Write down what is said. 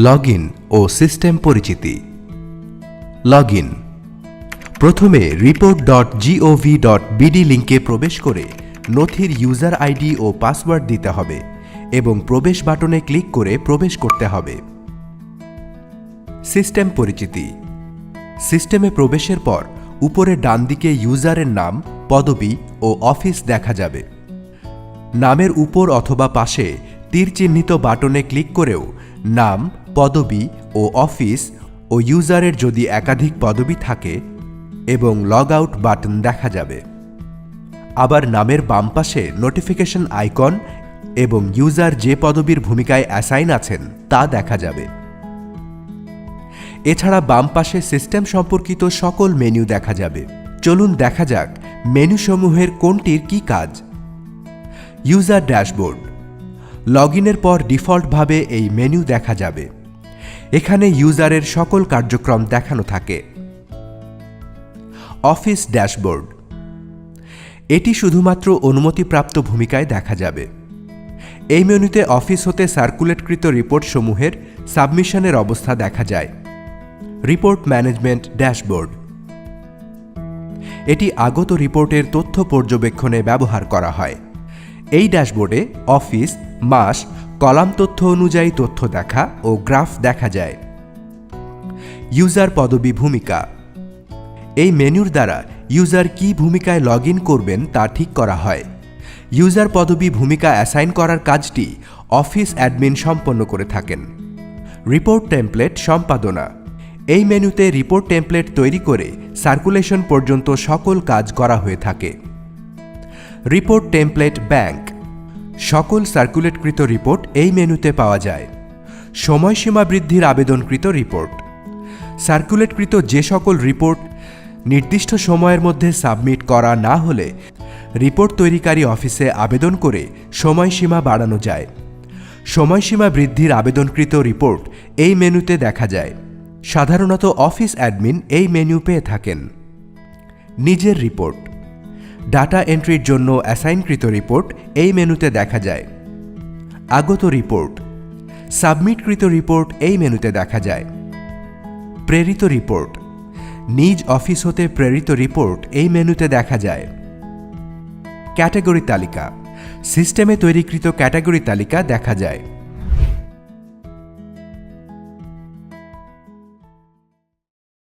Log ও system পরিচিতি। Log প্রথমে report dot G O V dot BD লিঙ্কে প্রবেশ করে নথির ইউজার আইডি ও পাসওয়ার্ড দিতে হবে এবং প্রবেশ বাটনে ক্লিক করে প্রবেশ করতে হবে। সিস্টেম পরিচিতি। সিস্টেমে প্রবেশের পর উপরে ডান দিকে ইউজারের নাম, পদবি ও অফিস দেখা যাবে। নামের উপর অথবা পাশে তীর চিহ্নিত বাটনে ক্লিক করেও নাম পদবি ও অফিস ও ইউজারের যদি একাধিক পদবি থাকে এবং লগ আউট বাটন দেখা যাবে। আবার নামের বাম পাশে নোটিফিকেশন আইকন এবং ইউজার যে পদবীর ভূমিকায় অ্যাসাইন আছেন তা দেখা যাবে। এছাড়া বাম পাশে সিস্টেম সম্পর্কিত সকল মেনু দেখা যাবে। চলুন দেখা যাক মেনুসমূহের কোনটির কি কাজ। ইউজার ড্যাশবোর্ড লগ পর ডিফল্টভাবে এই মেনু দেখা যাবে। এখানে ইউজারের সকল কার্যক্রম দেখানো থাকে। Office dashboard. এটি শুধুমাত্র অনুমতিপ্রাপ্ত ভূমিকায় দেখা যাবে। এই মেনুতে অফিস হতে সার্কুলেটকৃত রিপোর্টসমূহের সাবমিশনের অবস্থা দেখা যায়। Report management dashboard. এটি আগত রিপোর্টের তথ্য পর্যবেক্ষণে ব্যবহার করা হয়। এই ড্যাশবোর্ডে অফিস, মাস কলাম তথ্য অনুযায়ী তথ্য দেখা ও গ্রাফ দেখা যায়। ইউজার পদবি ভূমিকা। এই মেনুর দ্বারা ইউজার কি ভূমিকায় লগ করবেন তা ঠিক করা হয়। ইউজার পদবি ভূমিকা অ্যাসাইন করার কাজটি অফিস অ্যাডমিন সম্পন্ন করে থাকেন। রিপোর্ট টেমপ্লেট সম্পাদনা। এই মেনুতে রিপোর্ট টেমপ্লেট তৈরি করে সার্কুলেশন পর্যন্ত সকল কাজ করা হয়ে থাকে। Report template bank. সকল সার্কুলেটকৃত রিপোর্ট এই মেনুতে পাওয়া যায়। সময়সীমা বৃদ্ধির আবেদনকৃত রিপোর্ট। সার্কুলেটকৃত যে সকল রিপোর্ট নির্দিষ্ট সময়ের মধ্যে সাবমিট করা না হলে রিপোর্ট তৈরিকারী অফিসে আবেদন করে সময়সীমা বাড়ানো যায়। সময়সীমা বৃদ্ধির আবেদনকৃত রিপোর্ট এই মেনুতে দেখা যায়। সাধারণত অফিস অ্যাডমিন এই মেনু পেয়ে থাকেন। নিজের রিপোর্ট। ডাটা এন্ট্রির জন্য অ্যাসাইনকৃত রিপোর্ট এই মেনুতে দেখা যায়। আগত রিপোর্ট। সাবমিটকৃত রিপোর্ট এই মেনুতে দেখা যায়। প্রেরিত রিপোর্ট। নিজ অফিস হতে প্রেরিত রিপোর্ট এই মেনুতে দেখা যায়। ক্যাটাগরি তালিকা। সিস্টেমে তৈরিকৃত ক্যাটাগরি তালিকা দেখা যায়।